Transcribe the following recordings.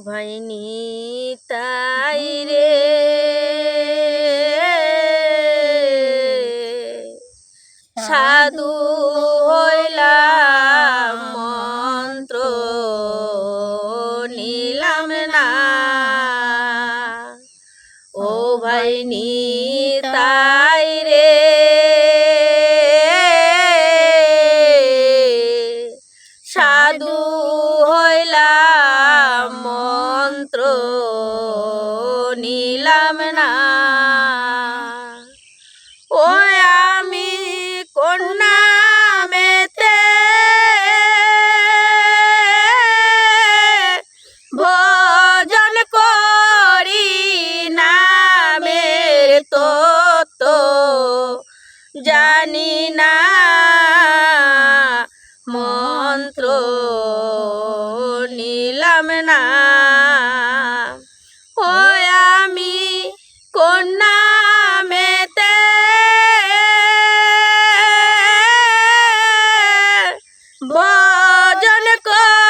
ভাইনি তাই জানি না। মন্ত্র নিলাম না। ও আমি কন্যা মেতে। ভজন করি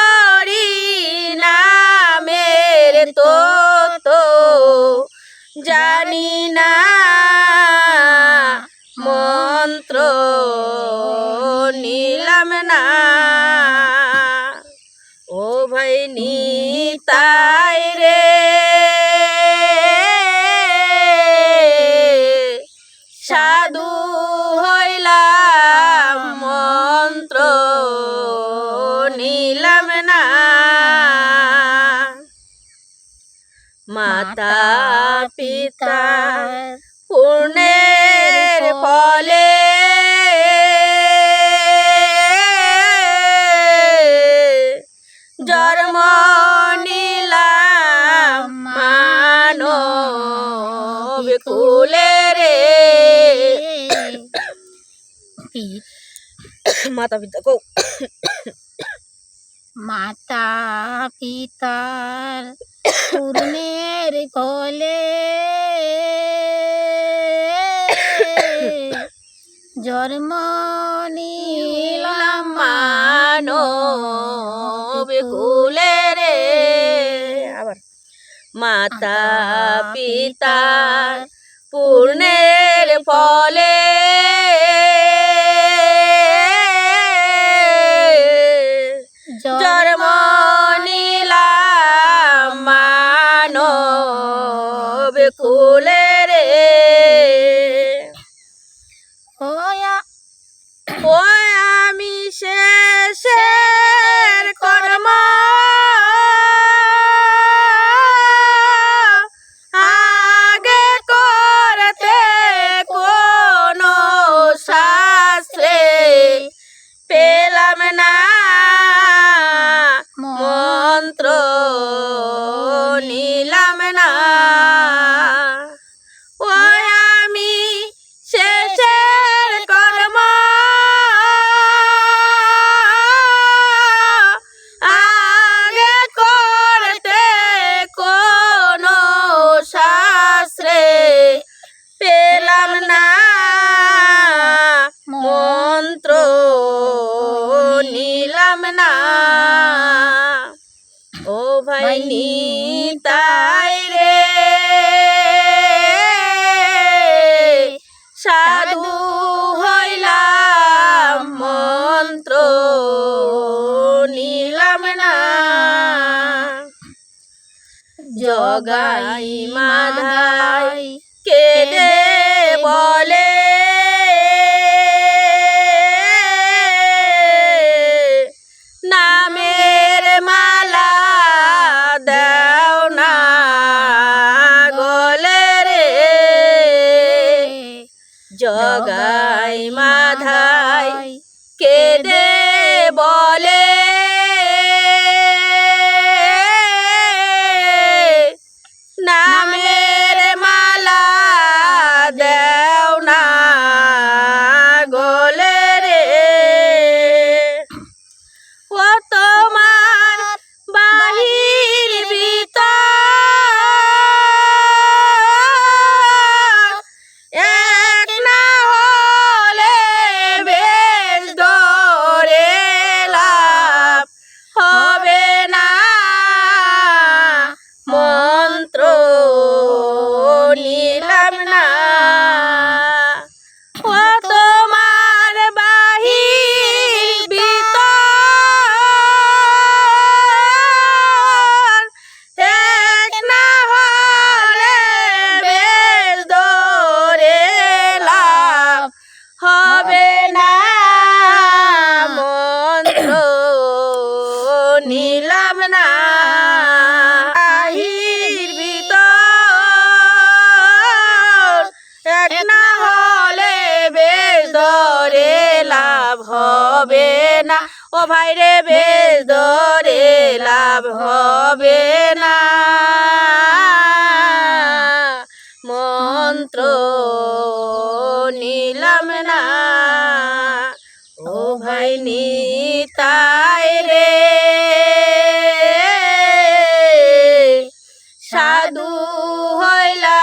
নিতাই রে। সাধু হইলাম মন্ত্র নিলাম না। মাতা পিতা মাতা পিতা কৌ মাতা পিতার পূর্ণের কোলে জন্ম নিলাম মানব কুলে রে আবার মাতা পিতা পূর্ণের ফলে কুলে রে। ও ভাই নিতাই রে। সাধু হইলাম মন্ত্র নিলাম না। জগাই মাধাই কেদে বলে বলে না। আহির ভিতর এক না হলে বেশ ধরে লাভ হবে না। ও ভাই রে, বেশ ধরে লাভ হবে না। মন্ত্র নিলাম সাধু